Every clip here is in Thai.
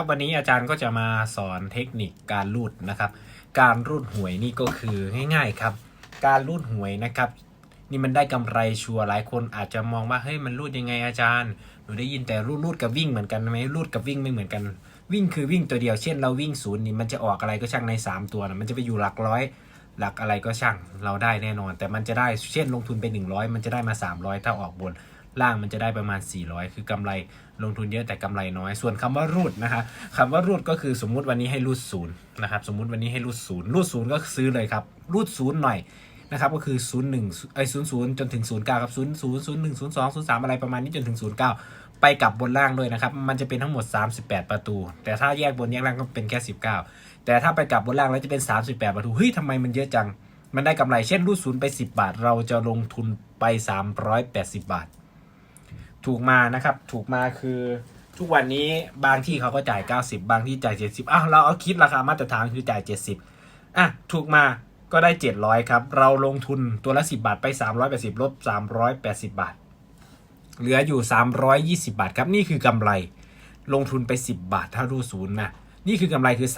ครับ วันนี้อาจารย์ก็จะมาสอนเทคนิคการรูดนะครับ การรูดหวยนี่ก็คือง่ายๆครับ การรูดหวยนะครับ นี่มันได้กำไรชัวร์หลายคนอาจจะมองว่าเฮ้ยมันรูดยังไงอาจารย์หนูได้ยินแต่รูดรูดกับวิ่งเหมือนกันไหมรูดกับวิ่งไม่เหมือนกัน วิ่งคือวิ่งตัวเดียวเช่นเราวิ่งศูนย์นี่มันจะออกอะไรก็ช่างใน 3 ตัวนะมันจะไปอยู่หลักร้อย หลักอะไรก็ช่างเราได้แน่นอน แต่มันจะได้เช่นลงทุนไป 100 มันจะได้มา 300 ถ้าออกบน ล่างมันจะได้ประมาณ 400 คือกำไรลงทุนเยอะแต่กำไรน้อย ส่วนคำว่ารูดนะคะคำว่ารูดก็คือสมมุติวันนี้ให้รูดศูนย์นะครับสมมุติวันนี้ให้รูดศูนย์รูดศูนย์ก็ซื้อเลยครับรูดศูนย์หน่อยนะครับก็คือ 0 1ไอ้ศูนย์ศูนย์จนถึง 0 9ครับ 0 0 0 1 0 2 0 3 อะไรประมาณนี้จนถึง 0 9 ไปกลับบนล่างด้วยนะครับ มันจะเป็นทั้งหมด 38 ประตู แต่ถ้าแยกบนแยกล่างก็เป็นแค่ 19 แต่ถ้าไปกลับบนล่างแล้วจะเป็น 38 ประตู เฮ้ยทำไมมันเยอะจัง มันได้กำไรเช่นรูดศูนย์ไป 10 บาท เราจะลงทุนไป 380 บาท ถูกมานะครับ ถูกมาคือทุกวันนี้บางที่เขาก็จ่าย 90 บางที่จ่าย 70อ้าวเราเอาคิดราคามาตรฐานคือจ่าย 70อะถูกมาก็ได้ 700 ครับ เราลงทุนตัวละ 10 บาทไป 380ลบ380 บาท เหลืออยู่ 320 บาทครับ นี่คือกำไร ลงทุนไป 10 บาทถ้ารูดศูนย์นะ นี่คือกำไรคือ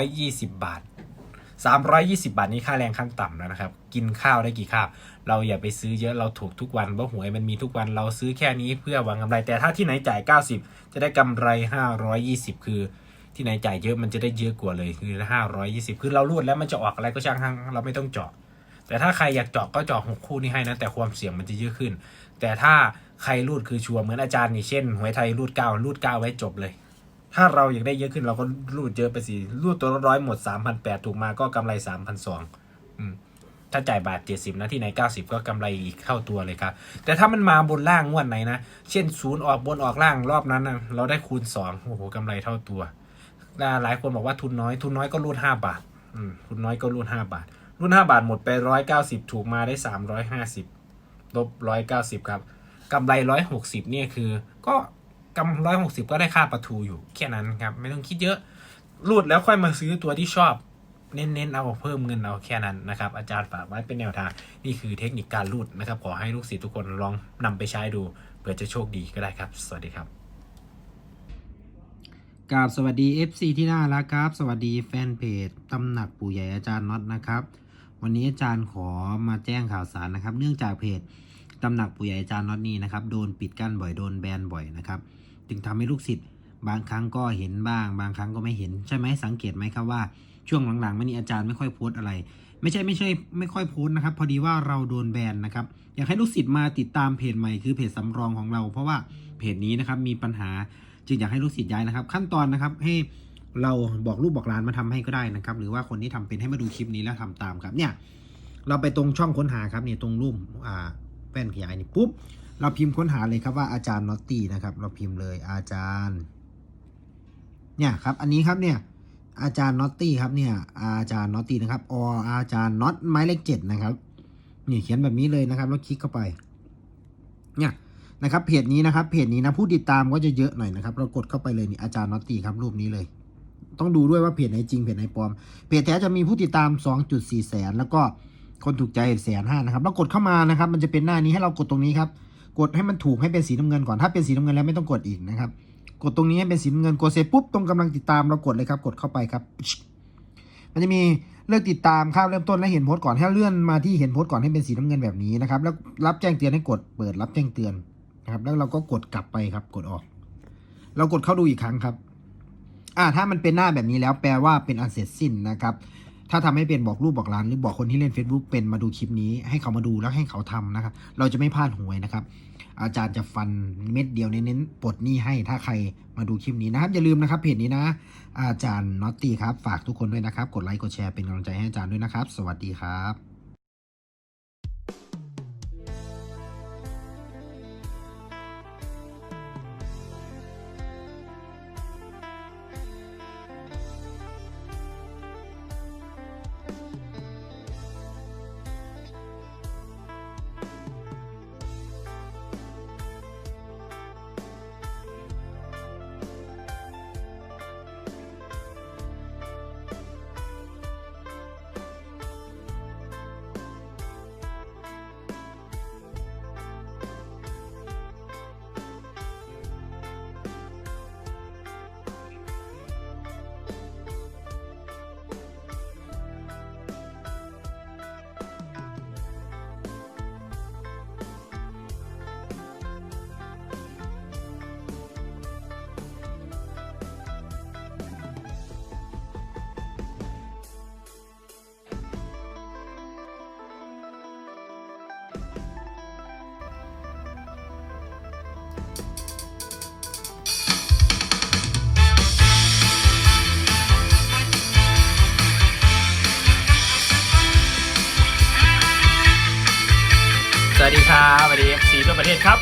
320 บาท 320 บาทนี่ค่าแรงขั้นต่ำแล้วนะครับ กินข้าวได้กี่ข้าว เราอย่าไปซื้อเยอะ เราถูกทุกวันเพราะหวยมันมีทุกวัน เราซื้อแค่นี้เพื่อหวังกำไร แต่ถ้าที่ไหนจ่าย 90 จะได้กำไร 520 คือที่ไหนจ่ายเยอะมันจะได้เยอะกว่าเลยคือ 520 คือเรารูดแล้วมันจะออกอะไรก็ช่างทั้งเราไม่ต้องเจาะ แต่ถ้าใครอยากเจาะก็เจาะหกคู่นี่ให้นะ แต่ความเสี่ยงมันจะเยอะขึ้น แต่ถ้าใครรูดคือชัวร์เหมือนอาจารย์นี่เช่นหวยไทยรูดเก้ารูดเก้าไว้จบเลย ถ้าเราอยากได้เยอะขึ้นเราก็รูดเยอะไปสิรูดตัวละร้อยหมด3,800ถูกมาก็กำไร3,200อืมถ้าจ่ายบาท70นะที่ไหน90ก็กำไรอีกเท่าตัวเลยครับ แต่ถ้ามันมาบนล่างงวดไหนนะ เช่นศูนย์ออกบนออกล่างรอบนั้นนะเราได้คูณ2โอ้โหกำไรเท่าตัวแล้วหลายคนบอกว่าทุนน้อย ทุนน้อยก็รูด5บาททุนน้อยก็รูด5บาทรูด5บาทหมดไป 190 ถูกมาได้ 350 ลบ 190 ครับกำไร 160 เนี่ยคือ ก็ กำร้อยหกสิบก็ได้ค่าประทูอยู่แค่นั้นครับ ไม่ต้องคิดเยอะรูดแล้วค่อยมาซื้อตัวที่ชอบ เน้นๆเอาเพิ่มเงินเอาแค่นั้นนะครับ อาจารย์ฝากไว้เป็นแนวทาง นี่คือเทคนิคการรูดนะครับ ขอให้ลูกศิษย์ทุกคนลองนำไปใช้ดูเผื่อจะโชคดีก็ได้ครับ สวัสดีครับกราบสวัสดี FC ที่น่ารักครับ สวัสดีแฟนเพจตำหนักปู่ใหญ่อาจารย์น็อตนะครับ วันนี้อาจารย์ขอมาแจ้งข่าวสารนะครับ เนื่องจากเพจตำหนักปู่ใหญ่อาจารย์น็อตนี่นะครับโดนปิดกั้นบ่อยโดนแบนบ่อยนะครับ จึงทำให้ลูกศิษย์บางครั้งก็เห็นบ้าง บางครั้งก็ไม่เห็นใช่ไหมสังเกตไหมครับว่าช่วงหลังๆมานี้อาจารย์ไม่ค่อยโพสอะไร ไม่ใช่ไม่ใช่ไม่ค่อยโพสนะครับ พอดีว่าเราโดนแบนนะครับ อยากให้ลูกศิษย์มาติดตามเพจใหม่คือเพจสำรองของเรา เพราะว่าเพจนี้นะครับมีปัญหาจึงอยากให้ลูกศิษย์ย้ายนะครับ ขั้นตอนนะครับให้เราบอกลูกบอกหลานมาทำให้ก็ได้นะครับ หรือว่าคนที่ทำเป็นให้มาดูคลิปนี้แล้วทำตามครับเนี่ย เราไปตรงช่องค้นหาครับเนี่ยตรงรูปอ่าแป้นขยายนี่ปุ๊บ เราพิมพ์ค้นหาเลยครับว่าอาจารย์น็อตตี้นะครับ เราพิมพ์เลยอาจารย์ เนี่ยครับ อันนี้ครับเนี่ยอาจารย์น็อตตี้ครับเนี่ย อาจารย์น็อตตี้นะครับออาจารย์น็อตไม้เลขเจ็ดนะครับนี่เขียนแบบนี้เลยนะครับแล้วคลิกเข้าไป เนี่ยนะครับเพจนี้นะครับเพจนี้นะผู้ติดตามก็จะเยอะหน่อยนะครับ เรากดเข้าไปเลยนี่อาจารย์น็อตตี้ครับรูปนี้เลย ต้องดูด้วยว่าเพจไหนจริงเพจไหนปลอมเพจแท้จะมีผู้ติดตาม 2.4 แสน แล้วก็คนถูกใจแสนห้านะครับเรากดเข้ามานะครับ มันจะเป็นหน้านี้ให้เรากดตรงนี้ครับ กดให้มันถูกให้เป็นสีน้ำเงินก่อนถ้าเป็นสีน้ำเงินแล้วไม่ต้องกดอีกนะครับ กดตรงนี้ให้เป็นสีน้ำเงินกดเสร็จปุ๊บตรงกำลังติดตามเรากดเลยครับ กดเข้าไปครับ มันจะมีเลือกติดตามครับเริ่มต้นและเห็นโพสต์ก่อนให้เลื่อนมาที่เห็นโพสต์ก่อนให้เป็นสีน้ำเงินแบบนี้นะครับ แล้วรับแจ้งเตือนให้กดเปิดรับแจ้งเตือนนะครับ แล้วเราก็กดกลับไปครับ กดออก เรากดเข้าดูอีกครั้งครับ อ่าถ้ามันเป็นหน้าแบบนี้แล้วแปลว่าเป็นอันเสร็จสิ้นนะครับถ้าทำให้เป็นบอกรูปบอกร้านหรือบอกคนที่เล่น Facebook เป็นมาดูคลิปนี้ให้เขามาดูแล้วให้เขาทำนะครับ เราจะไม่พลาดหวยนะครับ อาจารย์จะฟันเม็ดเดียวเน้นๆปลดหนี้ให้ถ้าใครมาดูคลิปนี้นะครับ อย่าลืมนะครับเพจนี้นะ อาจารย์น็อตตี้ครับ ฝากทุกคนด้วยนะครับ กดไลค์กดแชร์เป็นกำลังใจให้อาจารย์ด้วยนะครับ สวัสดีครับ ดีเอฟซีทั่วประเทศครับ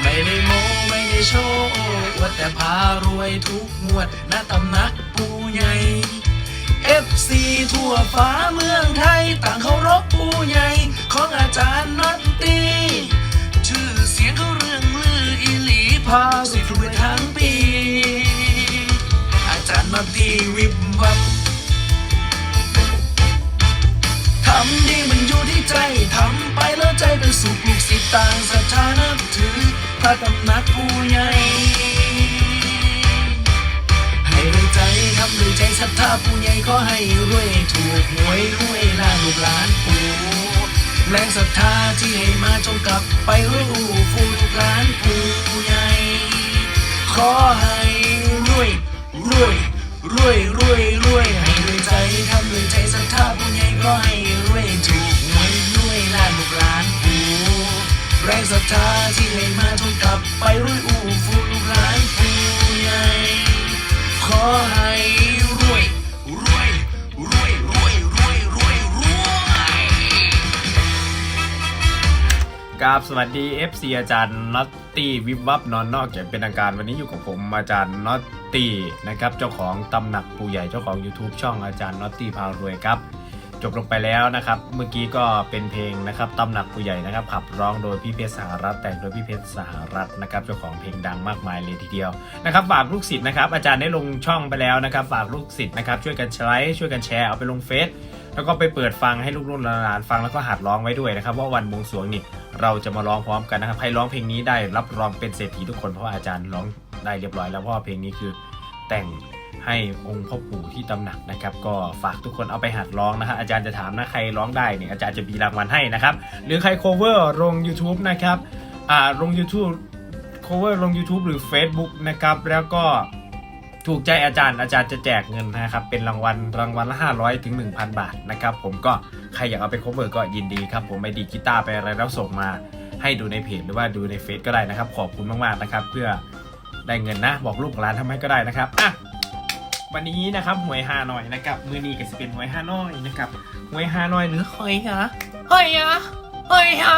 ไม่ได้โมไม่ได้โชว์อวดแต่พารวยทุกงวดณตำหนักผู้ใหญ่ FC ทั่วฟ้าเมืองไทย ต่างเคารพผู้ใหญ่ ของอาจารย์น็อตตีชื่อเสียงเขาเรื่องลืออีหลีพาสิทุกไปทั้งปี อาจารย์น็อตตีวิบวับทำดีม ใจทำไปแล้วใจเป็นสุขลูกศิษย์ต่างศรัทธานับถือพระตำหนักผู้ใหญ่ให้ด้วยใจทำด้วยใจศรัทธาผู้ใหญ่ขอให้รวยถูกหวยรวยล่าลูกหลานปู่แรงศรัทธาที่ให้มาจงกลับไปรวยอู้ฟูลูกหลานปู่ใหญ่ขอให้รวยรวยรวยรวยรวยให้ด้วยใจทำด้วยใจศรัทธาผู้ใหญ่ก็ให้รวยถูกหว ล้านลูกหลานปู่แรงศรัทธาที่ให้มาจงกลับไปรวยอู้ฟูลูกหลานปู่ใหญ่ขอให้รวยรวยรวยรวยรวยรวยรวยกราบสวัสดี FC อาจารย์น็อตตี้วิบวับนอนนอกจากเป็นทางการวันนี้อยู่กับผมอาจารย์น็อตตี้นะครับเจ้าของตำหนักปู่ใหญ่เจ้าของ YouTube ช่องอาจารย์น็อตตี้พารวยครับ จบลงไปแล้วนะครับ เมื่อกี้ก็เป็นเพลงนะครับตำหนักปู่ใหญ่นะครับ ขับร้องโดยพี่เพชรสหรัฐแต่งโดยพี่เพชรสหรัฐนะครับเจ้าของเพลงดังมากมายเลยทีเดียวนะครับฝากลูกศิษย์นะครับ อาจารย์ได้ลงช่องไปแล้วนะครับ ฝากลูกศิษย์นะครับช่วยกันไลค์ช่วยกันแชร์เอาไปลงเฟซแล้วก็ไปเปิดฟังให้ลูกรุ่นหลานฟังแล้วก็หัดร้องไว้ด้วยนะครับ ว่าวันบวงสรวงนี่เราจะมาร้องพร้อมกันนะครับใครร้องเพลงนี้ได้รับรองเป็นเศรษฐีทุกคนเพราะว่าอาจารย์ร้องได้เรียบร้อยแล้วเพราะว่าเพลงนี้คือแต่ง ให้องค์พ่อปู่ที่ตำหนักนะครับ ก็ฝากทุกคนเอาไปหัดร้องนะครับอาจารย์จะถามนะใครร้องได้เนี่ยอาจารย์จะมีรางวัลให้นะครับหรือใคร cover ลง YouTube นะครับอ่าลง YouTube cover ลง YouTube หรือ Facebook นะครับแล้วก็ถูกใจอาจารย์อาจารย์จะแจกเงินนะครับเป็นรางวัลรางวัลละ 500 ถึง 1,000 บาทนะครับผมก็ใครอยากเอาไป cover ก็ยินดีครับผมไปดีกีตาร์ไปอะไรแล้วส่งมาให้ดูในเพจหรือว่าดูในเฟซก็ได้นะครับ ขอบคุณมากๆนะครับ เพื่อได้เงินนะ บอกลูกหลานทำให้ก็ได้นะครับอะ วันนี้นะครับหวยฮานอยนะครับมือนี้ก็จะเป็นหวยฮานอยนะครับหวยฮานอยหรือหอยฮะหอยฮะหอยฮะ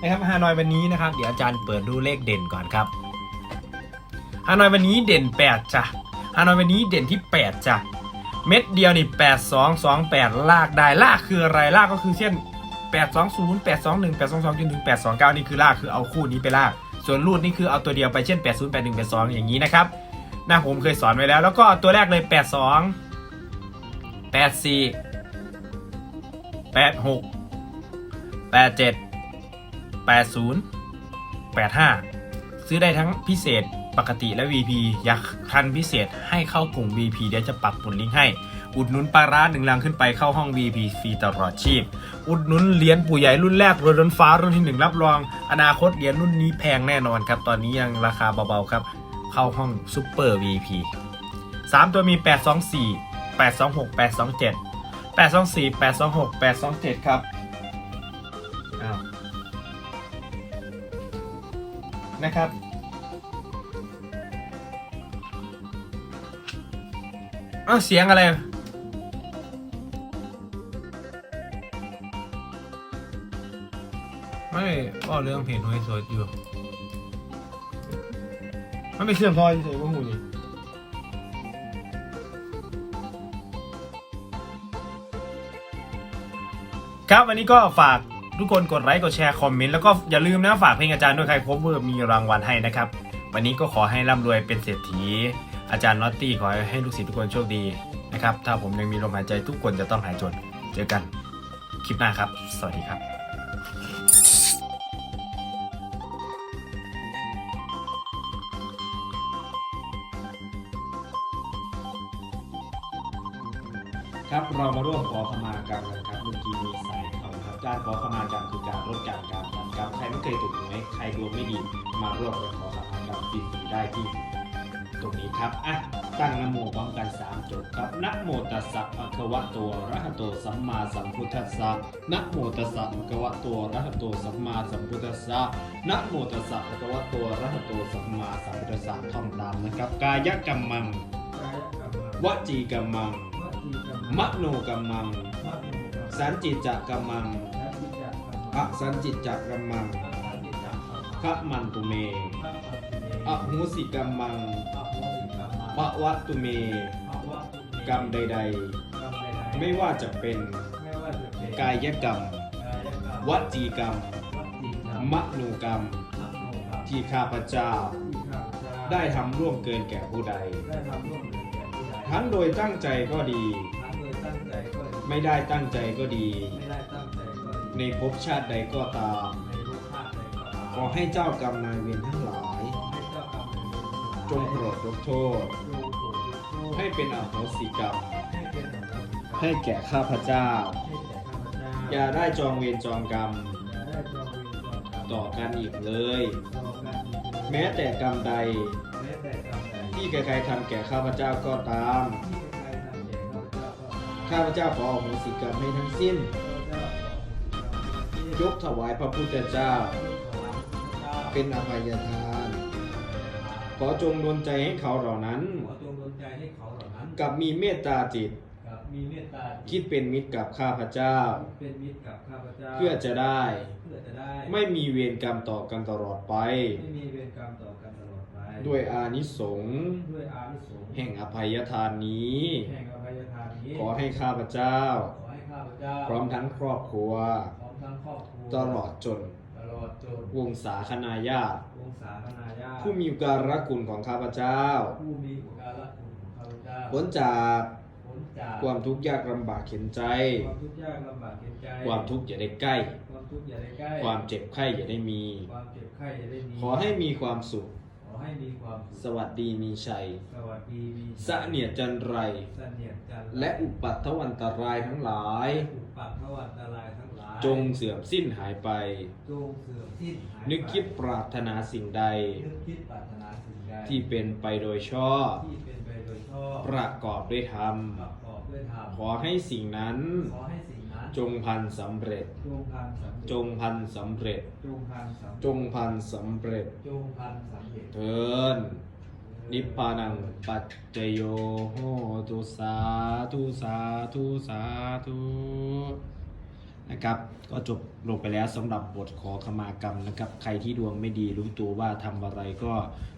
นะครับฮานอยวันนี้นะครับ เดี๋ยวอาจารย์เปิดดูเลขเด่นก่อนครับฮานอยวันนี้เด่น 8จ้ะฮานอยวันนี้เด่นที่ 8จ้ะเม็ดเดียวนี่8 2 2 8 ลากได้ลากคืออะไรลากก็คือเช่น 8 2 0 8 2 1 8 2 2จนถึง8 2 9 นี่คือลากคือเอาคู่นี้ไปลาก ส่วนรูดนี่คือเอาตัวเดียวไปเช่น 8 0 8 1 8 2 อย่างนี้นะครับ นะผมเคยสอนไว้แล้ว แล้วก็ตัวแรกเลย 82 84 86 87 80 85 ซื้อได้ทั้งพิเศษปกติและ VP อยากทันพิเศษให้เข้ากลุ่ม VP เดี๋ยวจะปักปุ่นลิงก์ให้ อุดหนุนปลาร้าหนึ่งลังขึ้นไปเข้าห้อง VP ฟรีตลอดชีพ อุดหนุนเหรียญปู่ใหญ่รุ่นแรกรวยล้นฟ้ารุ่นที่หนึ่งรับรอง อนาคตเหรียญรุ่นนี้แพงแน่นอนครับ ตอนนี้ยังราคาเบาๆครับ เข้าห้องซูเปอร์ VP 3 ตัวมี 824 826 827 824 826 827 ครับอ้าวนะครับ อ้าว เสียงอะไรไม่ก็เรื่องเพจหวยสดอยู่ มันไม่เชื่อมพอเฉยๆว่าหูนี่ครับวันนี้ก็ฝากทุกคนกดไลค์กดแชร์คอมเมนต์แล้วก็อย่าลืมนะฝากเพลงอาจารย์ด้วยใครพบเบอร์มีรางวัลให้นะครับ วันนี้ก็ขอให้ร่ำรวยเป็นเศรษฐี อาจารย์น็อตตี้ขอให้ลูกศิษย์ทุกคนโชคดีนะครับ ถ้าผมยังมีลมหายใจทุกคนจะต้องหายจน เจอกันคลิปหน้าครับ สวัสดีครับ เรามาร่วมขอขมากรรมกันครับเมื่อกี้มีสายเขาครับการขอขมากันคือการลดการการทำกรรมใครไม่เคยถูกหวยใครดวงไม่ดีมาร่วมกันขอขมากรรมฟรีๆได้ที่ตรงนี้ครับอะตั้งนโมพร้อมกันสามจบครับนะโมตัสสะภะคะวะโตอะระหะโตสัมมาสัมพุทธัสสะนะโมตัสสะภะคะวะโตอะระหะโตสัมมาสัมพุทธัสสะนะโมตัสสะภะคะวะโตอะระหะโตสัมมาสัมพุทธัสสะท่องตามนะครับ กายกรรมังวจีกรรมัง มโนกรรมังสสันจิตจะกัมมังอะสันจิตจะกัมมังขะมันตุเมอะหูสิกัมมังปะวัตตุเมกรรมใดๆไม่ว่าจะเป็นกายกรรมวจีกรรมมโนกรรมที่ข้าพเจ้าได้ทำร่วมเกินแก่ผู้ใดทั้ ทั้งโดยตั้งใจก็ดีไม่ได้ตั้งใจก็ดีในภพชาติใดก็ตามขอให้เจ้ากรรมนายเวรทั้งหลายจงโปรดยกโทษให้เป็นอโหสิกรรมให้แก่ข้าพเจ้าอย่าได้จองเวรจองกรรมต่อกันอีกเลยแม้แต่กรรมใด ที่ใครๆทำแก่ข้าพเจ้าก็ตาม ข้าพเจ้าขออโหสิกรรมให้ทั้งสิ้น ยกถวายพระพุทธเจ้า เป็นอภัยทาน ขอจงดลใจให้เขาเหล่านั้นขอจงดลใจให้เขาเหล่านั้นกับมีเมตตาจิตกับมีเมตตาคิดเป็นมิตรกับข้าพเจ้าเป็นมิตรกับข้าพเจ้าเพื่อจะได้เพื่อจะได้ ไม่มีเวรกรรมต่อกันตลอดไป ไม่มีเวรกรรมต่อกันตลอ ดไปด้วยอานิสงส์ด้วยอานิสงส์แห่งอภัยทานนี้ แห่งอภัยทานนี้ขอให้ข้าพเจ้า ขอให้ข้าพเจ้าพร้อมทั้งครอบครัว พร้อมทั้งครอบครัวตลอดจน ตลอดจนวงศาคณาญาติ วงศาคณาญาติผู้มีอุการะคุณของข้าพเจ้า ผู้มีอุปการะคุณของข้าพเจ้าพ้นจากพ้นจากความทุกข์ยากลำบากเข็นใจ ความทุกข์ยากลำบากเข็นใจ ความทุกข์อย่าได้ใกล้ ความทุกข์อย่าได้ใกล้ ความเจ็บไข้อย่าได้มี ความเจ็บไข้อย่าได้มี ขอให้มีความสุขขอ ให้มีความสุขสวัสดีมีชัย สวัสดีมีเสนียดจันไร เสนียดจันทร์และอุปัตถวันตรายทั้งหลาย อุปัตถวันตรายทั้งหลายจงเสื่อมสิ้นหายไป จงเสื่อมสิ้นหายไปนึกคิดปรารถนาสิ่งใด นึกคิดปรารถนาสิ่งใดที่เป็นไปโดยชอบ ที่เป็นไปโดยชอบประกอบด้วยธรรม ประกอบด้วยธรรมขอให้สิ่งนั้น ขอให้สิ่งนั้นจงพันสำเร็จ จงพันสำเร็จจงพันสำเร็จ จงพันสำเร็จจงพันสำเร็จ จงพันสำเร็จเทินนิพพานังปัจจโยโหตุสาธุสาธุสาธุ นะครับ ก็จบลงไปแล้วสำหรับบทขอขมากรรมนะครับ ใครที่ดวงไม่ดีรู้ตัวว่าทำอะไรก็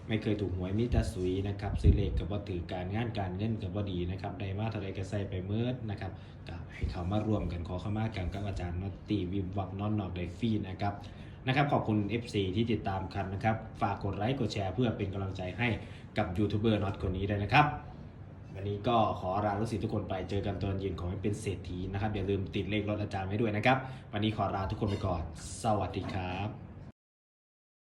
ไม่เคยถูกหวยมิตรสุยนะครับซื้อเลขกับว่าถือการงานการเงินกับว่าดีนะครับได้มาท่าไรก็ใส่ไปเมื่อนะครับก็ให้เขามารวมกันขอขมากรรมกับอาจารย์นอตตีวิมวักนอนนอกไดฟีนะครับนะครับขอบคุณ FC ที่ติดตามกันนะครับ ฝากกดไลค์กดแชร์เพื่อเป็นกำลังใจให้กับยูทูบเบอร์น็อตคนนี้ด้วยนะครับ นี้ก็ขอลาลูกศิษย์ทุกคนไปเจอกันตอนเย็นขอให้เป็นเศรษฐีนะครับอย่าลืมติดเลขรถอาจารย์ไว้ด้วยนะครับ วันนี้ขอลาทุกคนไปก่อน สวัสดีครับ